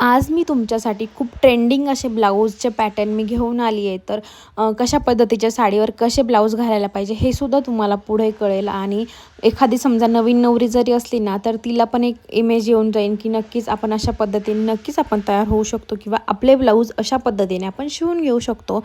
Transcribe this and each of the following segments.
आज मी तुमच्यासाठी खूप ट्रेंडिंग असे ब्लाऊजचे पॅटर्न मी घेऊन आली आहे. तर कशा पद्धतीच्या साडीवर कसे ब्लाऊज घालायला पाहिजे हे सुद्धा तुम्हाला पुढे कळेल आणि एखादी समजा नवीन नवरी जरी असली ना तर तिला पण एक इमेज येऊन जाईल की नक्कीच आपण अशा पद्धतीने नक्कीच आपण तयार होऊ शकतो किंवा आपले ब्लाऊज अशा पद्धतीने आपण शिवून घेऊ शकतो.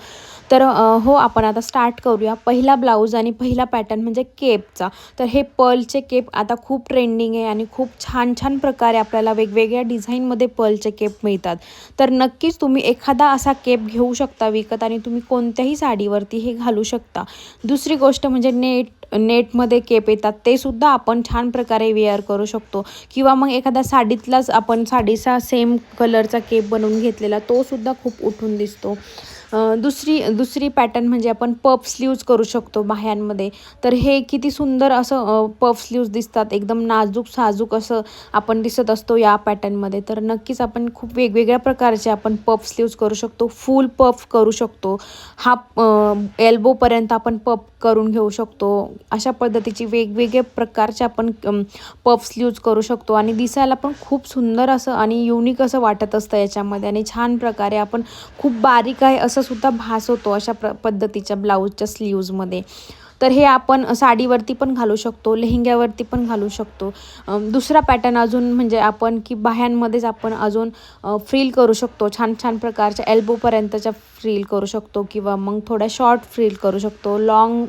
तर हो आपण आता स्टार्ट करूया. पहिला ब्लाऊज आणि पहिला पॅटर्न म्हणजे केपचा तर हे पर्लचे केप आता खूप ट्रेंडिंग आहे आणि खूप छान छान प्रकारे आपल्याला वेगवेगळ्या डिझाईनमध्ये पर्लचे केप मिळतात. तर नक्कीच तुम्ही एखादा असा केप घेऊ शकता विकत आणि तुम्ही कोणत्याही साडीवरती हे घालू शकता. दुसरी गोष्ट म्हणजे नेट नेटमध्ये केप येतात. ते सुद्धा आपण छान प्रकारे वेअर करू शकतो. किंवा मग एखाद्या साडीतलाच आपण साडीचा सेम कलरचा केप बनवून घेतलेला तो सुद्धा खूप उठून दिसतो. दुसरी दुसरी पॅटर्न म्हणजे आपण पफ स्लीव्ज करू शकतो बाह्यांमध्ये. तर हे किती सुंदर असं पफ स्लीव्ज दिसतात. एकदम नाजूक साजूक असं आपण दिसत असतो या पॅटर्नमध्ये तर नक्कीच आपण खूप वेगवेगळ्या प्रकारचे आपण पफ स्लीव्ज करू शकतो. फुल पफ करू शकतो. हा एल्बोपर्यंत आपण पफ करून घेऊ शकतो. अशा पद्धतीची वेगवेगळे प्रकारचे आपण पफ स्लीव्ज करू शकतो. आणि दिसायला पण खूप सुंदर असं आणि युनिक असं वाटत असतं याच्यामध्ये. आणि छान प्रकारे आपण खूप बारीक आहे असं सुद्धा भास होतो अशा प्र पद्धतीच्या ब्लाऊजच्या स्लीव्जमध्ये तर हे आपण साडीवरती पण घालू शकतो लेहंग्यावरती पण घालू शकतो. दुसरा पॅटर्न अजून म्हणजे आपण की बाह्यांमध्येच आपण अजून फ्रील करू शकतो. छान छान प्रकारच्या एल्बोपर्यंतच्या फ्रील करू शकतो किंवा मग थोड्या शॉर्ट फ्रील करू शकतो लॉंग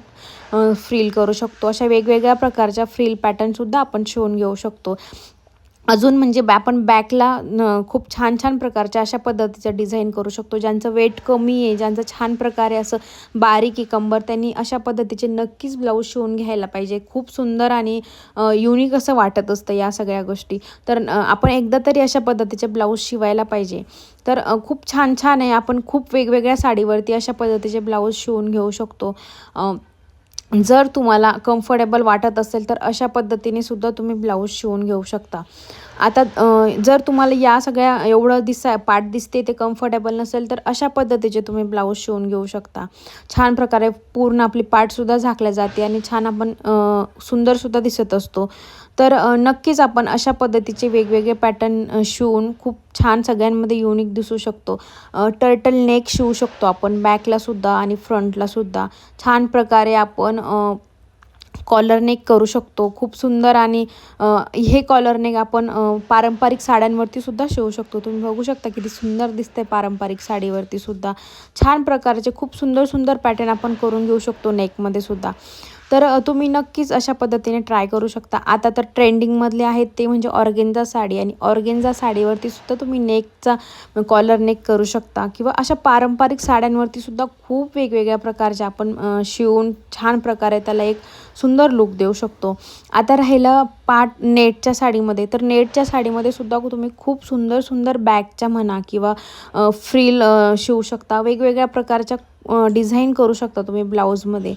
फ्रील करू शकतो. अशा वेगवेगळ्या प्रकारच्या फ्रील पॅटर्नसुद्धा आपण शिवून घेऊ शकतो. अजून म्हणजे बॅ आपण बॅकला न खूप छान छान प्रकारच्या अशा पद्धतीच्या डिझाईन करू शकतो ज्यांचं वेट कमी आहे ज्यांचं छान प्रकारे असं बारीक आहे कंबर त्यांनी अशा पद्धतीचे नक्कीच ब्लाऊज शिवून घ्यायला पाहिजे. खूप सुंदर आणि युनिक असं वाटत असतं या सगळ्या गोष्टी. तर आपण एकदा तरी अशा पद्धतीचे ब्लाऊज शिवायला पाहिजे. तर खूप छान छान आहे. आपण खूप वेगवेगळ्या साडीवरती अशा पद्धतीचे ब्लाऊज शिवून घेऊ शकतो. जर तुम्हाला कम्फर्टेबल वाटत असेल तर अशा पद्धतीने सुद्धा तुम्ही ब्लाऊज शिवून घेऊ शकता. आता जर तुम्हाला या सगळ्या एवढं दिसा पाठ दिसते ते कम्फर्टेबल नसेल तर अशा पद्धतीचे तुम्ही ब्लाऊज शिवून घेऊ शकता. छान प्रकारे पूर्ण आपली पाठसुद्धा झाकल्या जाते आणि छान आपण सुंदरसुद्धा दिसत असतो. तर नक्कीच आपण अशा पद्धतीचे वेगवेगळे पॅटर्न शिवून खूप छान सगळ्यांमध्ये युनिक दिसू शकतो. टर्टल नेक शिवू शकतो आपण बॅकलासुद्धा आणि फ्रंटलासुद्धा छान प्रकारे आपण कॉलर नेक करू शकतो. खूप सुंदर आणि हे कॉलर नेक आपण पारंपरिक साड्यांवरती सुद्धा शिवू शकतो. तुम्ही बघू शकता किती सुंदर दिसते पारंपरिक साडीवरती सुद्धा. छान प्रकारचे खूप सुंदर सुंदर पॅटर्न आपण करून घेऊ शकतो नेकमध्ये सुद्धा. तर तुम्ही नक्कीच अशा पद्धतीने ट्राय करू शकता. आता तर ट्रेंडिंगमधले आहेत ते म्हणजे ऑर्गेन्झा साडी आणि ऑर्गेन्झा साडीवरती सुद्धा तुम्ही नेकचा कॉलर नेक करू शकता किंवा अशा पारंपरिक साड्यांवरती सुद्धा खूप वेगवेगळ्या प्रकारच्या आपण शिवून छान प्रकारे त्याला एक सुंदर लुक देऊ शकतो. आता राहिलं पाट नेटच्या साडीमध्ये. तर नेटच्या साडीमध्ये सुद्धा तुम्ही खूप सुंदर सुंदर बॅगच्या म्हणा किंवा फ्रील शिवू शकता. वेगवेगळ्या प्रकारच्या डिझाईन करू शकता तुम्ही ब्लाऊजमध्ये.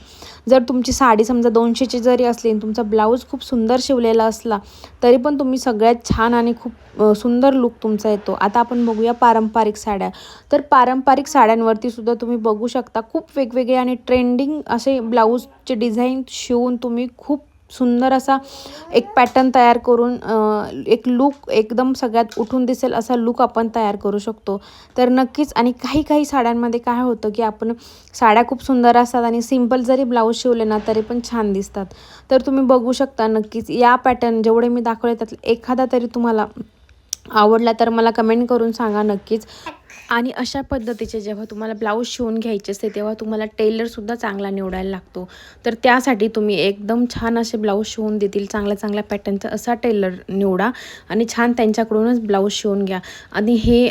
जर तुमची साडी समजा दोनशेची जरी असली आणि तुमचा ब्लाऊज खूप सुंदर शिवलेला असला तरी पण तुम्ही सगळ्यात छान आणि खूप सुंदर लुक तुमचा येतो. आता आपण बघूया पारंपरिक साड्या. तर पारंपरिक साड्यांवरती सुद्धा तुम्ही बघू शकता खूप वेगवेगळे आणि ट्रेंडिंग असे ब्लाऊजचे डिझाईन शिवून तुम्ही खूप सुंदर असा एक पॅटर्न तयार करून एक लूक एकदम सगळ्यात उठून दिसेल असा लूक आपण तयार करू शकतो. तर नक्कीच आणि काही काही साड्यांमध्ये काय होतं की आपण साड्या खूप सुंदर असतात आणि सिंपल जरी ब्लाऊज शिवले ना तरी पण छान दिसतात. तर तुम्ही बघू शकता नक्कीच या पॅटर्न जेवढे मी दाखवले त्यातला एखादा तरी तुम्हाला आवडला तर मला कमेंट करून सांगा नक्कीच. आणि अशा पद्धतीचे जेव्हा तुम्हाला ब्लाऊज शिवून घ्यायचे असते तेव्हा तुम्हाला टेलरसुद्धा चांगला निवडायला लागतो. तर त्यासाठी तुम्ही एकदम छान असे ब्लाऊज शिवून देतील चांगल्या चांगल्या पॅटर्नचा असा टेलर निवडा आणि छान त्यांच्याकडूनच ब्लाऊज शिवून घ्या. आणि हे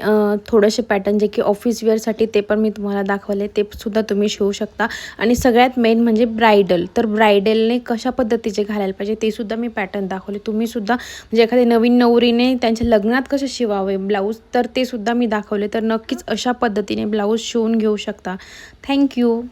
थोडेसे पॅटर्न जे की ऑफिस वेअरसाठी ते पण मी तुम्हाला दाखवले ते सुद्धा तुम्ही शिवू शकता. आणि सगळ्यात मेन म्हणजे ब्रायडल तर ब्रायडलने कशा पद्धतीचे घालायला पाहिजे ते सुद्धा मी पॅटर्न दाखवले. तुम्ही सुद्धा म्हणजे एखाद्या नवीन नवरीने त्यांच्या लग्नात कसे शिवावे ब्लाऊज तर ते सुद्धा मी दाखवले. तर नक्कीच अशा पद्धतीने ब्लाऊज शिवून घेऊ शकता. थँक्यू